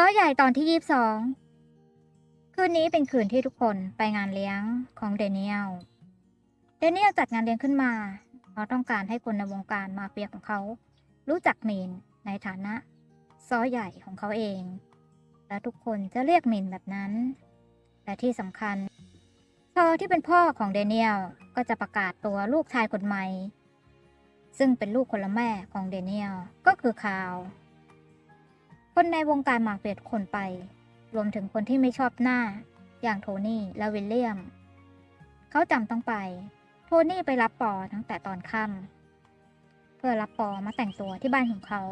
ซ้อใหญ่ตอนที่ยี่สิบสองคืนนี้เป็นคืนที่ทุกคนไปงานเลี้ยงของเดนิเอล เดนิเอลจัดงานเลี้ยงขึ้นมา เพราะต้องการให้คนในวงการมาเฟียของเขา รู้จักมีนในฐานะซ้อใหญ่ของเขาเอง และทุกคนจะเรียกมินแบบนั้น และที่สำคัญซอที่เป็นพ่อของเดนิเอลก็จะประกาศตัวลูกชายคนใหม่ ซึ่งเป็นลูกคนละแม่ของเดนิเอลก็คือคาว คนในวงการหมากเฟียทุกคนไป รวมถึงคนที่ไม่ชอบหน้า อย่างโทนี่และวิลเลียม เขาจำต้องไป โทนี่ไปรับปอตั้งแต่ตอนค่ำเพื่อรับปอมาแต่งตัวที่บ้านของเขา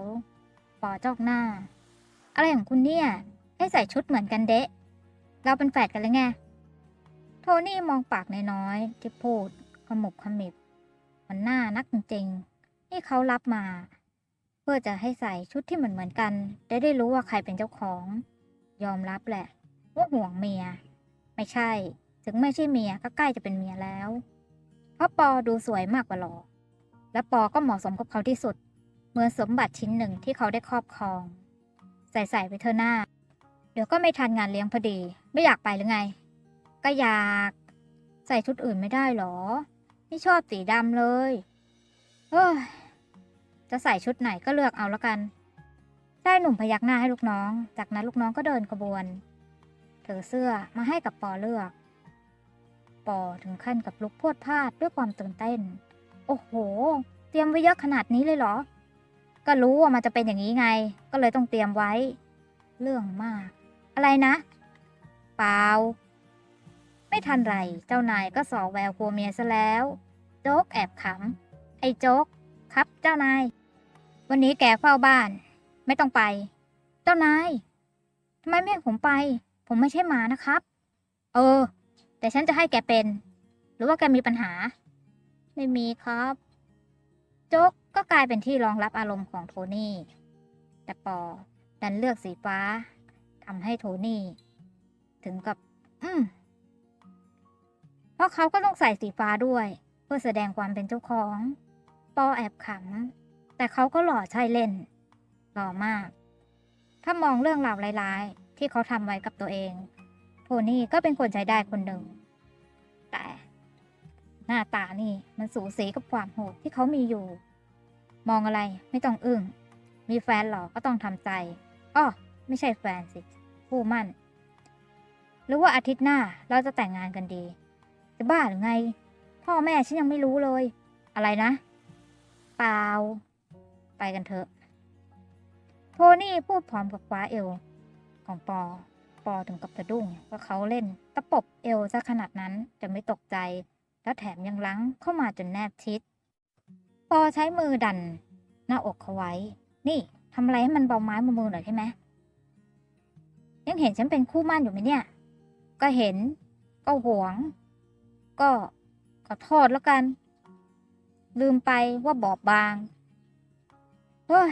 ปอจอกหน้า อะไรของคุณเนี่ย ให้ใส่ชุดเหมือนกันเดะ เราเป็นแฝดกันเลยไง โทนี่มองปากน้อยๆที่พูดขมุบขมิบมันหน้านักจริงๆนี่เขารับมา เพื่อจะให้ใส่ชุดที่เหมือนเหมือนกัน ได้ได้รู้ว่าใครเป็นเจ้าของ ยอมรับแหละ ว่าห่วงเมีย ไม่ใช่ ถึงไม่ใช่เมียก็ใกล้จะเป็นเมียแล้ว เพราะปอดูสวยมากกว่าหล่อและปอก็เหมาะสมกับเขาที่สุด เหมือนสมบัติชิ้นหนึ่งที่เขาได้ครอบครอง ใส่ใส่ไปเธอหน้า เดี๋ยวก็ไม่ทันงานเลี้ยงพอดี ไม่อยากไปหรือไง ก็อยาก ใส่ชุดอื่นไม่ได้หรอ ไม่ชอบสีดำเลยเฮ้ย จะใส่ชุดไหนก็เลือกเอาแล้วกันได้หนุ่มพยักหน้าให้ลูกน้อง จากนั้นลูกน้องก็เดินขบวน ถือเสื้อมาให้กับปอเลือก ปอถึงขั้นกับลุกพวดพลาดด้วยความตื่นเต้น โอ้โห เตรียมไว้เยอะขนาดนี้เลยเหรอ ก็รู้ว่ามันจะเป็นอย่างนี้ไง ก็เลยต้องเตรียมไว้ เรื่องมาก อะไรนะ เปล่า ไม่ทันไร เจ้านายก็สอแววกลัวเมียซะแล้ว โจ๊กแอบขำ ไอ้โจ๊ก ครับเจ้านาย วันนี้แกเฝ้าบ้าน ไม่ต้องไป เจ้านายทำไมไม่ให้ผมไป ผมไม่ใช่หมานะครับ เออ แต่ฉันจะให้แกเป็น หรือว่าแกมีปัญหา ไม่มีครับ โจ๊กก็กลายเป็นที่รองรับอารมณ์ของโทนี่ แต่ปอดันเลือกสีฟ้าทำให้โทนี่ ถึงกับ อืมเพราะเขาก็ต้องใส่สีฟ้าด้วย เพื่อแสดงความเป็นเจ้าของ ปอแอบขำแต่เขาก็หล่อใช่เล่น หล่อมาก ถ้ามองเรื่องราวร้ายๆ ที่เขาทำไว้กับตัวเองโทนี่ก็เป็นคนใจได้คนหนึ่ง แต่หน้าตานี่มันสูสีกับความโหดที่เขามีอยู่ มองอะไรไม่ต้องอึ้ง มีแฟนหรอก็ต้องทำใจ อ้อ ไม่ใช่แฟนสิ ผู้มั่น หรือว่าอาทิตย์หน้าเราจะแต่งงานกันดี จะบ้าหรือไง พ่อแม่ฉันยังไม่รู้เลย อะไรนะ เปล่า ไปกันเถอะ โทนี่พูดพร้อมกับคว้าเอว ของปอ ปอถึงกับสะดุ้งว่าเขาเล่น ตะปบเอวซะขนาดนั้นจะไม่ตกใจ และแถมยังลังเข้ามาจนแนบชิด ปอใช้มือดัน หน้าอกเขาไว้ นี่ทำอะไรให้มันเบาไม้มือมือหน่อยใช่ไหมยังเห็นฉันเป็นคู่มั่นอยู่ไหมเนี่ย ก็เห็น ก็หวง ก็ขอโทษแล้วกัน ลืมไปว่าบอบบางเฮ้ย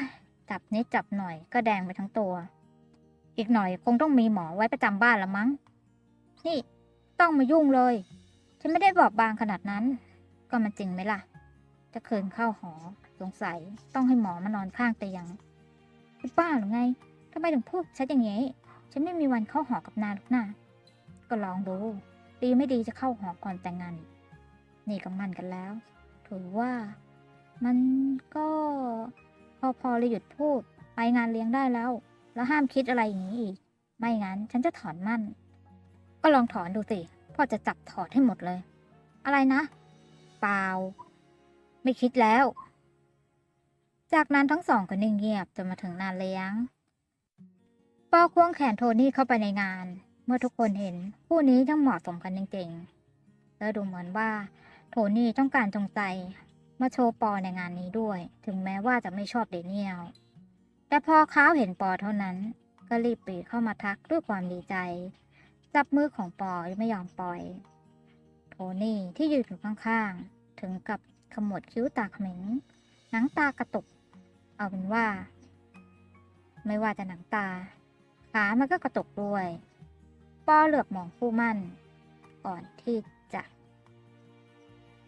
จับนิดจับหน่อยก็แดงไปทั้งตัว อีกหน่อยคงต้องมีหมอไว้ประจำบ้านละมั้ง นี่ต้องมายุ่งเลย ฉันไม่ได้บอบบางขนาดนั้น ก็มันจริงไหมล่ะ จะเคืนเข้าหอสงสัยต้องให้หมอมานอนข้างเตียงคุณป้าหรือไงทำไมถึงพูดชัดอย่างนี้ ฉันไม่มีวันเข้าหอกับนายหรอกนะก็ลองดู ดีไม่ดีจะเข้าหอก่อนแต่งงาน นี่ก็มั่นกันแล้ว ถือว่า มันก็พอพอเลยหยุดพูด ไปงานเลี้ยงได้แล้ว แล้วห้ามคิดอะไรอย่างนี้อีก ไม่งั้นฉันจะถอนมั่น ก็ลองถอนดูสิพ่อจะจับถอดให้หมดเลย อะไรนะ เปล่า ไม่คิดแล้ว จากนั้นทั้งสองก็นิ่งเงียบจนมาถึงงานเลี้ยงปอควงแขนโทนี่เข้าไปในงาน เมื่อทุกคนเห็น คู่นี้ต้งเหมาะสมกันจริงๆ แล้วดูเหมือนว่า โทนี่ต้องการจงใจมาโชว์ปอในงานนี้ด้วย ถึงแม้ว่าจะไม่ชอบเดเนียลแต่พอเขาเห็นปอเท่านั้น ก็รีบปรีเข้ามาทักด้วยความดีใจ จับมือของปอไม่ยอมปล่อย โทนี่ที่ยืนอยู่ข้างๆ ถึงกับขมวดคิ้วตาเขม็งหนังตากระตุก เอาเป็นว่า ไม่ว่าจะหนังตา ขามันก็กระตุกด้วย ปอเหลือบมองคู่มั่น ก่อนที่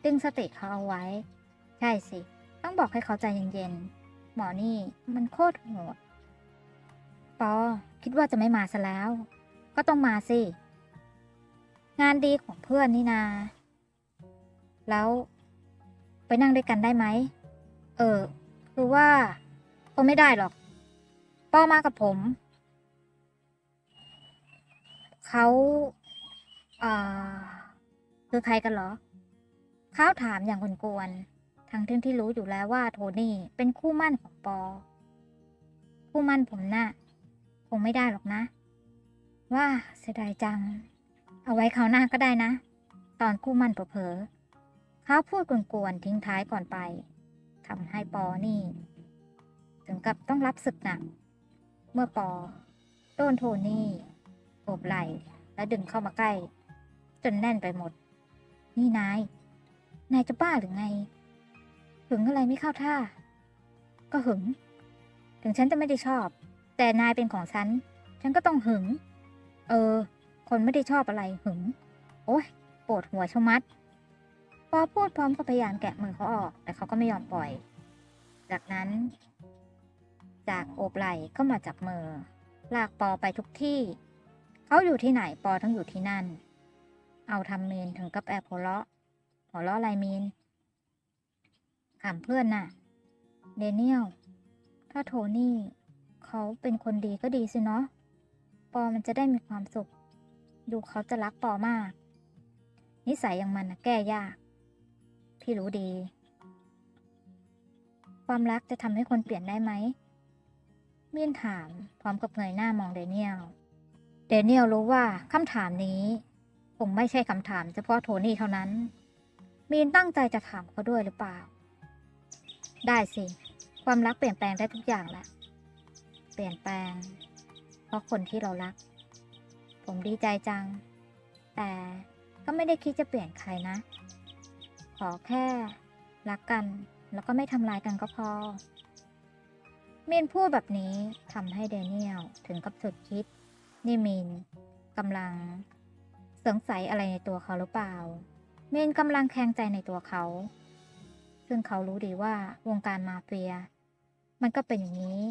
ดึงสติเขาเอาไว้ ใช่สิ ต้องบอกให้เขาใจเย็นๆ หมอนี่มันโคตรโหด ปอ คิดว่าจะไม่มาซะแล้ว ก็ต้องมาสิ งานดีของเพื่อนนี่นา แล้วไปนั่งด้วยกันได้ไหม เออ คือว่าคงไม่ได้หรอก ปอมากับผม เขาเอ่าคือใครกันเหรอ ขาถามอย่างกวนๆทั้งที่ที่รู้อยู่แล้วว่าโทนี่เป็นคู่มั่นของปอ คู่มั่นผมน่ะคงไม่ได้หรอกนะ ว่าเสียดายจัง เอาไว้คราวหน้าก็ได้นะ ตอนคู่มั่นเผลอๆเขาพูดกวนๆทิ้งท้ายก่อนไปทำให้ปอนี่ ถึงกับต้องรับศึกหนัก เมื่อปอโดนโทนี่โอบไหล่และดึงเข้ามาใกล้ จนแน่นไปหมด นี่นาย นายจะบ้าหรือไง หึงอะไรไม่เข้าท่า ก็หึง ถึงฉันจะไม่ได้ชอบ แต่นายเป็นของฉัน ฉันก็ต้องหึง เออ คนไม่ได้ชอบอะไรหึง โอ๊ยปวดหัวชะมัดปอพูดพร้อมกับพยายามแกะมือเขาออก แต่เขาก็ไม่ยอมปล่อย จากนั้น จากโอบไหล่ก็มาจับมือ ลากปอไปทุกที่ เขาอยู่ที่ไหนปอต้องอยู่ที่นั่น เอาทำเมนถึงกับแอบหัวเราะ หัวเราะอไรมีนขำเพื่อนน่ะ เดเนียล ถ้าโทนี่เขาเป็นคนดีก็ดีสิเนาะ ปอมันจะได้มีความสุข ดูเขาจะรักปอมาก นิสัยอย่างมันนะแก้ยาก พี่รู้ดี ความรักจะทำให้คนเปลี่ยนได้ไหมเมียนถามพร้อมกับเงยหน้ามองเดเนียล เดเนียลรู้ว่าคำถามนี้คงไม่ใช่คำถามเฉพาะโทนี่เท่านั้น มีนตั้งใจจะถามเขาด้วยหรือเปล่า ได้สิ ความรักเปลี่ยนแปลงได้ทุกอย่างแหละ เปลี่ยนแปลง เพราะคนที่เรารัก ผมดีใจจัง แต่ก็ไม่ได้คิดจะเปลี่ยนใครนะ ขอแค่ รักกันแล้วก็ไม่ทำร้ายกันก็พอ มีนพูดแบบนี้ทำให้เดเนียลถึงกับสุดคิด นี่มีนกำลังสงสัยอะไรในตัวเขาหรือเปล่า เมนกำลังแคลงใจในตัวเขา ซึ่งเขารู้ดีว่าวงการมาเฟีย มันก็เป็นอย่างนี้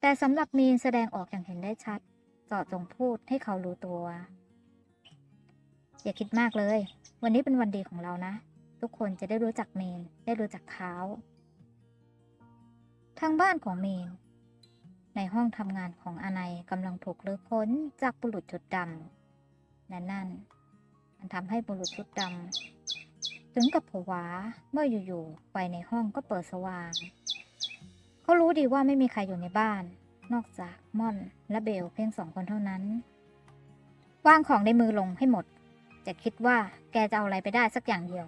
แต่สำหรับมีนแสดงออกอย่างเห็นได้ชัดเจาะจงพูดให้เขารู้ตัว อย่าคิดมากเลย วันนี้เป็นวันดีของเรานะ ทุกคนจะได้รู้จักเมน ได้รู้จักเขาทางบ้านของเมน ในห้องทำงานของอาไนยกำลังถูกเลื้อค้นจากบุรุษชุดดำและนั่น มันทำให้บุรุษชุดดำถึงกับผวาเมื่ออยู่ๆไฟในห้องก็เปิดสว่าง เขารู้ดีว่าไม่มีใครอยู่ในบ้าน นอกจากม่อนและเบลเพียงสองคนเท่านั้น วางของในมือลงให้หมด จะคิดว่าแกจะเอาอะไรไปได้สักอย่างเดียว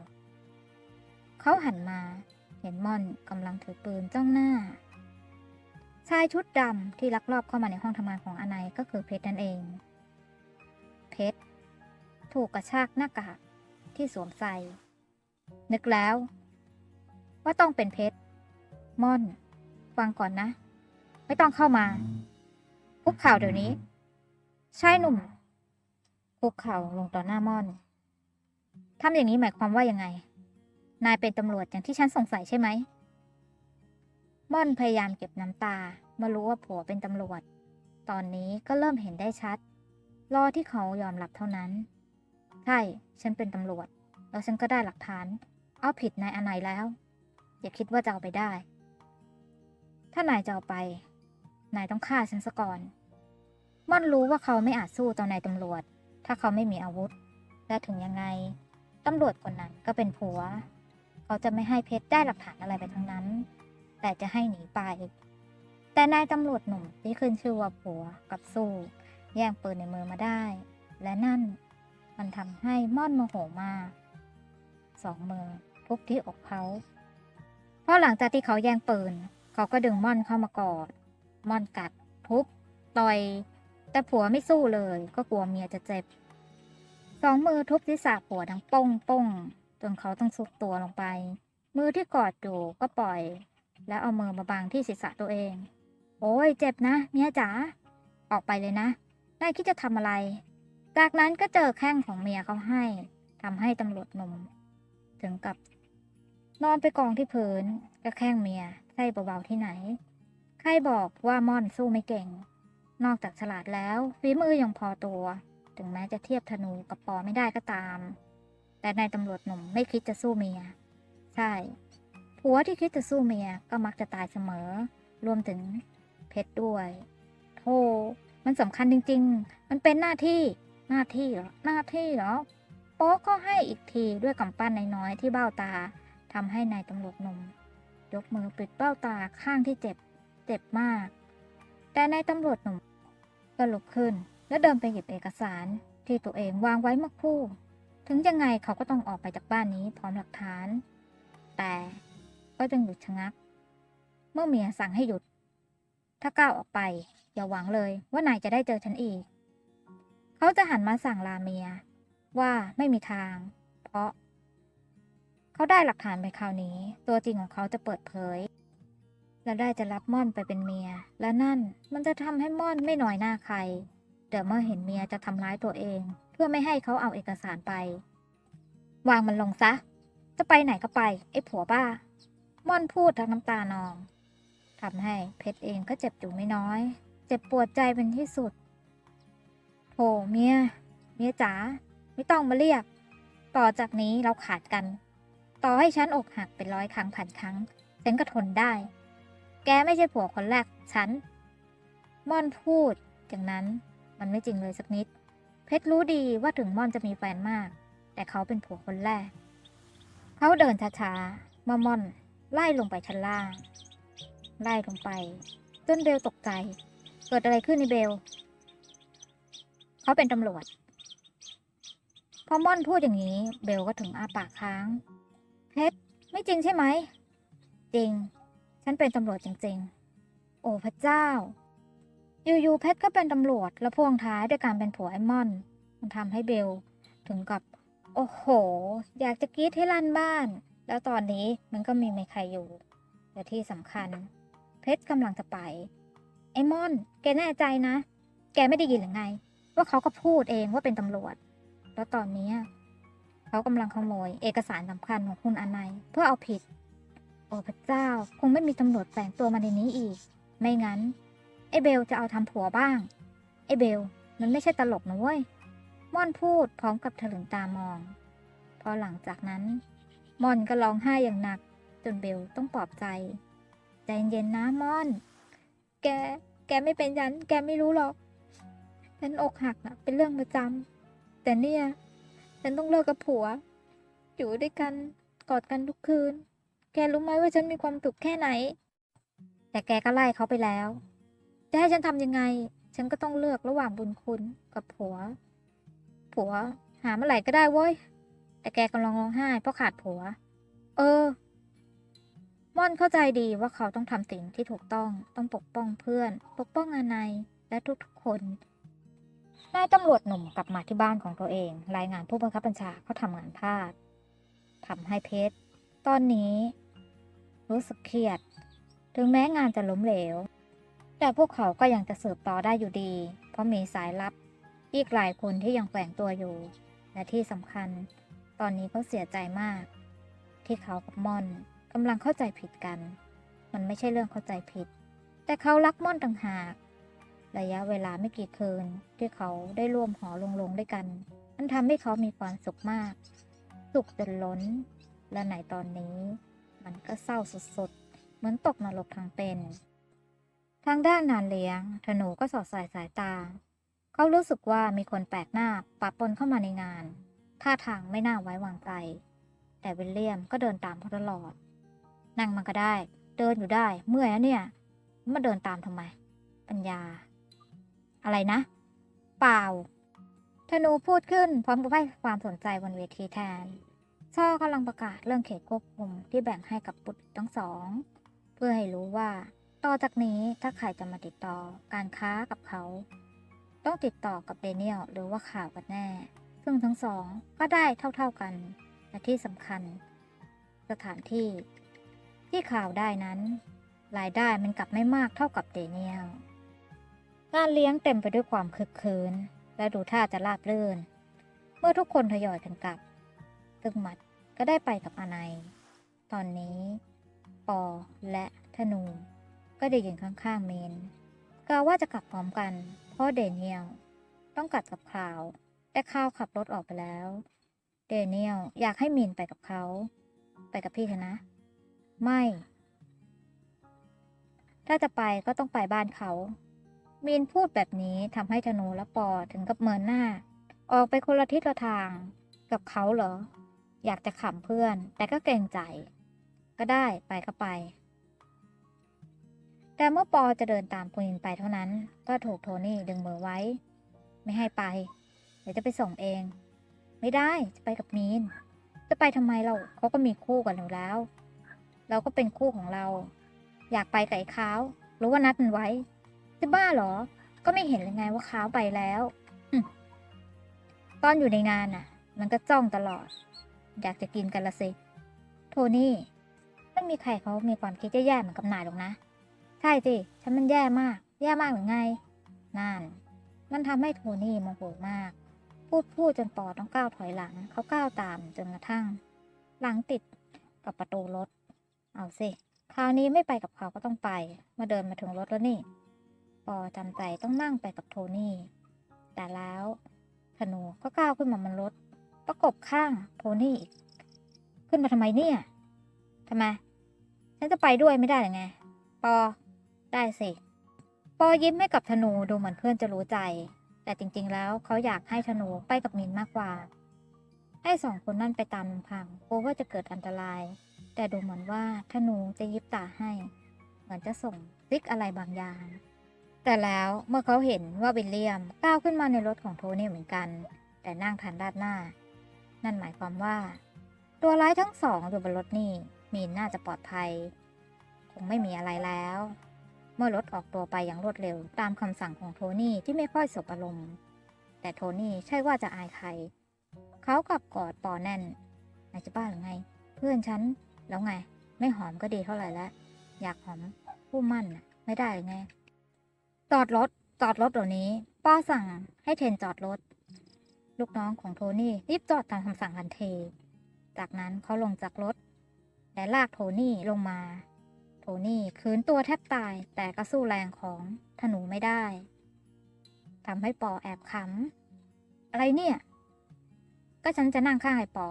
เขาหันมาเห็นม่อนกำลังถือปืนจ้องหน้า ชายชุดดำที่ลักลอบเข้ามาในห้องทำงานของอนายก็คือเพชรนั่นเอง เพชร ถูกกระชากหน้ากากที่สวมใส่ นึกแล้ว ว่าต้องเป็นเพชรม่อน ฟังก่อนนะ ไม่ต้องเข้ามา คุกเข่าเดี๋ยวนี้ ชายหนุ่ม คุกเข่าลงต่อหน้าม่อนทำอย่างนี้หมายความว่ายังไง นายเป็นตำรวจอย่างที่ฉันสงสัยใช่ไหม ม่อนพยายามเก็บน้ำตาเมื่อรู้ว่าผัวเป็นตำรวจ ตอนนี้ก็เริ่มเห็นได้ชัด รอที่เขายอมรับเท่านั้น ช่ ฉันเป็นตำรวจ แล้วฉันก็ได้หลักฐาน เอาผิดนายอนไหนแล้ว อย่าคิดว่าจะเอาไปได้ ถ้านายจะเอาไป นายต้องฆ่าฉันซะก่อน ม่อนรู้ว่าเขาไม่อาจสู้ต่อนายตำรวจ ถ้าเขาไม่มีอาวุธ และถึงยังไงตำรวจคนนั้นก็เป็นผัว เขาจะไม่ให้เพชรได้หลักฐานอะไรไปทั้งนั้น แต่จะให้หนีไป แต่นายตำรวจหนุ่มที่ขึ้นชื่อว่าผัวกับสู้ แย่งปืนในมือมาได้ และนั่น มันทำให้ม่อนโมโหมากสองมือทุบที่อกเขาเพราะหลังจากที่เขาแย่งปืน เขาก็ดึงม่อนเข้ามากอดม่อนกัดทุบต่อย แต่ผัวไม่สู้เลย ก็กลัวเมียจะเจ็บ สองมือทุบศีรษะผัวดังป้งป้งจนเขาต้องสุดตัวลงไป มือที่กอดอยู่ก็ปล่อย แล้วเอามือมาบังที่ศีรษะตัวเอง โอ้ยเจ็บนะ เมียจ๋าออกไปเลยนะนายคิดจะทำอะไร จากนั้นก็เจอแข้งของเมียเขาให้ทำให้ตำรวจหนุ่มถึงกับ นอนไปกองที่พื้นก็แข้งเมียใช่เบาๆที่ไหน ใครบอกว่าม่อนสู้ไม่เก่ง นอกจากฉลาดแล้วฝีมือยังพอตัว ถึงแม้จะเทียบธนูกับปอไม่ได้ก็ตาม แต่นายตำรวจหนุ่มไม่คิดจะสู้เมีย ใช่ ผัวที่คิดจะสู้เมียก็มักจะตายเสมอ รวมถึงเพชรด้วยโธ่มันสำคัญจริง ๆ มันเป็นหน้าที่ หน้าที่เหรอ หน้าที่เหรอ โป๊กก็ให้อีกทีด้วยกำปั้นน้อยๆที่เบ้าตาทำให้นายตำรวจหนุ่ม ยกมือปิดเบ้าตาข้างที่เจ็บ เจ็บมาก แต่นายตำรวจหนุ่มก็ลุกขึ้น และเดินไปหยิบเอกสารที่ตัวเองวางไว้เมื่อครู่ ถึงยังไงเขาก็ต้องออกไปจากบ้านนี้พร้อมหลักฐาน แต่ก็จึงหยุดชะงัก เมื่อเมียสั่งให้หยุด ถ้าก้าวออกไป อย่าหวังเลยว่านายจะได้เจอฉันอีก เขาจะหันมาสั่งลาเมีย ว่าไม่มีทาง เพราะ เขาได้หลักฐานไปคราวนี้ ตัวจริงของเขาจะเปิดเผย และได้จะรับม่อนไปเป็นเมีย และนั่นมันจะทำให้ม่อนไม่น้อยหน้าใคร เดี๋ยวเมื่อเห็นเมียจะทำร้ายตัวเอง เพื่อไม่ให้เขาเอาเอกสารไป วางมันลงซะ จะไปไหนก็ไป ไอ้ผัวบ้า ม่อนพูดทั้งน้ำตานองทำให้เพชรเองก็เจ็บอยู่ไม่น้อย เจ็บปวดใจเป็นที่สุด โถเมีย เมียจ๋า ไม่ต้องมาเรียก ต่อจากนี้เราขาดกัน ต่อให้ฉันอกหักเป็นร้อยครั้งพันครั้ง ฉันก็ทนได้ แกไม่ใช่ผัวคนแรก ฉัน ม่อนพูด อย่างนั้น มันไม่จริงเลยสักนิด เพชรรู้ดีว่าถึงม่อนจะมีแฟนมาก แต่เขาเป็นผัวคนแรก เขาเดินช้าๆมาม่อน ไล่ลงไปชั้นล่าง ไล่ลงไป จนเบลตกใจ เกิดอะไรขึ้นในเบล เขาเป็นตำรวจ พอม่อนพูดอย่างนี้ เบลก็ถึงอาปากค้าง เพชรไม่จริงใช่ไหม จริง ฉันเป็นตำรวจจริง ๆ โอ้พระเจ้า อยู่ๆเพชรก็เป็นตำรวจแล้วพ่วงท้ายด้วยการเป็นผัวไอ้ม่อน มันทำให้เบลถึงกับ โอ้โห อยากจะกรีดให้ลั่นบ้าน แล้วตอนนี้มันก็มีไม่ใครอยู่แต่ที่สำคัญ เพชรกำลังจะไป ไอ้ม่อน แกแน่ใจนะ แกไม่ได้ยินหรือไง ว่าเขาก็พูดเองว่าเป็นตำรวจ แล้วตอนนี้เขากำลังขโมย เอกสารสำคัญของคุณอนัยเพื่อเอาผิด โอ้พระเจ้า คงไม่มีตำรวจแฝงตัวมาในนี้อีก ไม่งั้นไอ้เบลจะเอาทำผัวบ้างไอ้เบล มันไม่ใช่ตลกนะเว้ยม่อนพูดพร้อมกับถลึงตามอง พอหลังจากนั้นม่อนก็ร้องไห้อย่างหนัก จนเบลต้องปลอบใจ ใจเย็นนะม่อน แก แกไม่เป็นฉัน แกไม่รู้หรอก ฉันอกหักนะเป็นเรื่องประจำแต่เนี่ย ฉันต้องเลิกกับผัว อยู่ด้วยกันกอดกันทุกคืน แกรู้ไหมว่าฉันมีความสุขแค่ไหน แต่แกก็ไล่เขาไปแล้ว จะให้ฉันทำยังไง ฉันก็ต้องเลือกระหว่างบุญคุณกับผัว ผัว หาเมื่อไหร่ก็ได้เว้ย แต่แกกำลังร้องไห้เพราะขาดผัว เออ ม่อนเข้าใจดีว่าเขาต้องทำสิ่งที่ถูกต้อง ต้องปกป้องเพื่อน ปกป้องอานายและทุกๆคน นายตำรวจหนุ่มกลับมาที่บ้านของตัวเอง รายงานผู้บังคับบัญชาเขาทำงานพลาดทำให้เพชร ตอนนี้ รู้สึกเครียด ถึงแม้งานจะล้มเหลว แต่พวกเขาก็ยังจะสืบต่อได้อยู่ดี เพราะมีสายลับ อีกหลายคนที่ยังแฝงตัวอยู่ และที่สำคัญ ตอนนี้เขาเสียใจมาก ที่เขากับม่อนกำลังเข้าใจผิดกัน มันไม่ใช่เรื่องเข้าใจผิด แต่เขารักม่อนต่างหาก ระยะเวลาไม่กี่คืน ที่เขาได้ร่วมหอลงลงด้วยกัน มันทำให้เขามีความสุขมาก สุขจนล้น และในตอนนี้ มันก็เศร้าสุดๆ เหมือนตกนรกทางเป็น ทางด้านงานเลี้ยง ธนูก็สอดสายสายตา เขารู้สึกว่ามีคนแปลกหน้าปะปนเข้ามาในงาน ท่าทางไม่น่าไว้วางใจ แต่วิลเลียมก็เดินตามเขาตลอด นั่งมันก็ได้ เดินอยู่ได้ เมื่อยแล้วเนี่ย มาเดินตามทำไม ปัญญา อะไรนะ เปล่า ธนูพูดขึ้นพร้อมกับให้ความสนใจบนเวทีแทน ช่อกำลังประกาศเรื่องเขตควบคุมที่แบ่งให้กับบุตรทั้งสอง เพื่อให้รู้ว่า ต่อจากนี้ถ้าใครจะมาติดต่อการค้ากับเขา ต้องติดต่อกับเดเนียลหรือว่าข่าวกันแน่ ซึ่งทั้งสองก็ได้เท่าๆกันและที่สำคัญ สถานที่ที่ข่าวได้นั้น รายได้มันกลับไม่มากเท่ากับเดเนียล งานเลี้ยงเต็มไปด้วยความคึกคืน และดูท่าจะราบรื่น เมื่อทุกคนทยอยกันกลับซึ่งหมัดก็ได้ไปกับอานายตอนนี้ ปอและธนู ก็ได้ยืนข้างๆเมนกะว่าจะกลับพร้อมกัน เพราะเดนเนียลต้องกลับกับคราว แต่คราวขับรถออกไปแล้ว เดนเนียลอยากให้มีนไปกับเขา ไปกับพี่เถอะนะ ไม่ ถ้าจะไปก็ต้องไปบ้านเขา มีนพูดแบบนี้ทำให้ธนูและปอถึงกับเมินหน้า ออกไปคนละทิศละทางกับเขาเหรอ อยากจะขำเพื่อน แต่ก็เกรงใจ ก็ได้ไปก็ไป แต่เมื่อปอจะเดินตามปูนินไปเท่านั้น ก็ถูกโทนี่ดึงมือไว้ ไม่ให้ไป เดี๋ยวจะไปส่งเอง ไม่ได้จะไปกับมีน จะไปทำไมเราเขาก็มีคู่กันอยู่แล้ว เราก็เป็นคู่ของเรา อยากไปกับไอ้ค้าวรือว่านัดมันไว้ จะบ้าเหรอ ก็ไม่เห็นเลยไงว่าค้าไปแล้วตอนอยู่ในงานน่ะ มันก็จ้องตลอด อยากจะกินกันละสิ โทนี่ไม่มีใครเขามีความคิดแย่ๆเหมือนกับนายหรอกนะ ใช่สิฉันมันแย่มาก แย่มากหรือไง นั่น มันทำให้โทนี่โมโหมาก พูดพูดจนปอต้องก้าวถอยหลัง เขาก้าวตามจนกระทั่ง หลังติดกับประตูรถ เอาสิ คราวนี้ไม่ไปกับเขาก็ต้องไป มาเดินมาถึงรถแล้วนี่ อจำใจต้องนั่งไปกับโทนี่ แต่แล้วธนูก็ก้าวขึ้นมาบนรถ ประกบข้างโทนี่อีก ขึ้นมาทำไมเนี่ยทำไม ฉันจะไปด้วยไม่ได้หรือไง ปอ ได้สิ ปอยิ้มให้กับธนูดูเหมือนเพื่อนจะรู้ใจ แต่จริงๆแล้วเขาอยากให้ธนูไปกับมินมากกว่า ให้สองคนนั่นไปตามลำพังกลัวว่าจะเกิดอันตราย แต่ดูเหมือนว่าธนูจะยิบตาให้ เหมือนจะส่งซิกอะไรบางอย่าง แต่แล้วเมื่อเขาเห็นว่าวิลเลียมก้าวขึ้นมาในรถของโทนี่เหมือนกัน แต่นั่งทันด้านหน้า นั่นหมายความว่า ตัวร้ายทั้งสองอยู่บนรถนี่มีนน่าจะปลอดภัย คงไม่มีอะไรแล้ว เมื่อรถออกตัวไปอย่างรวดเร็วตามคำสั่งของโทนี่ที่ไม่ค่อยสบอารมณ์ แต่โทนี่ใช่ว่าจะอายใคร เขากลับกอดปอแน่นนายจะบ้าหรือไง เพื่อนฉันแล้วไง ไม่หอมก็ดีเท่าไหร่แล้วอยากหอมผู้มั่นน่ะ ไม่ได้หรือไง จอดรถ จอดรถเดี๋ยวนี้ ป้าสั่งให้เทนจอดรถ ลูกน้องของโทนี่รีบจอดตามคำสั่งทันที จากนั้นเขาลงจากรถ และลากโทนี่ลงมา โทนี่คืนตัวแทบตายแต่ก็สู้แรงของธนูไม่ได้ทำให้ปอแอบขำอะไรเนี่ย ก็ฉันจะนั่งข้างไอ้ปอ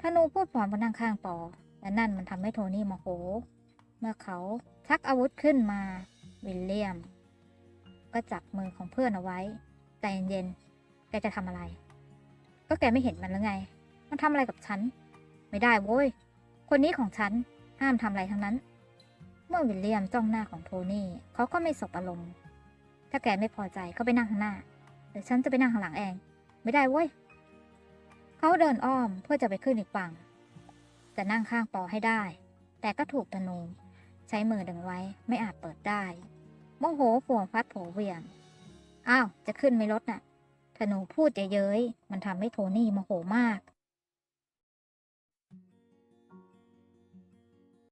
ธนูพูดพร้อมกับนั่งข้างปอและนั่นมันทำให้โทนี่โมโห เมื่อเขาชักอาวุธขึ้นมา วิลเลียม ก็จับมือของเพื่อนเอาไว้ ใจเย็นๆ แกจะทำอะไร ก็แกไม่เห็นมันหรือไง มันทำอะไรกับฉัน ไม่ได้โว้ย คนนี้ของฉัน ห้ามทำอะไรทั้งนั้น เมื่อวิลเลียมจ้องหน้าของโทนี่เขาก็ไม่สบอารมณ์ ถ้าแกไม่พอใจก็ไปนั่งข้างหน้าเดี๋ยวฉันจะไปนั่งข้างหลังเอง ไม่ได้เว้ย เขาเดินอ้อมเพื่อจะไปขึ้นอีกฝั่ง จะนั่งข้างปอให้ได้ แต่ก็ถูกธนู ใช้มือดึงไว้ไม่อาจเปิดได้ โมโหผัวฟัดโผเวียง อ้าว จะขึ้นไม่ลดน่ะธนูพูดเย้ยมันทำให้โทนี่โมโหมาก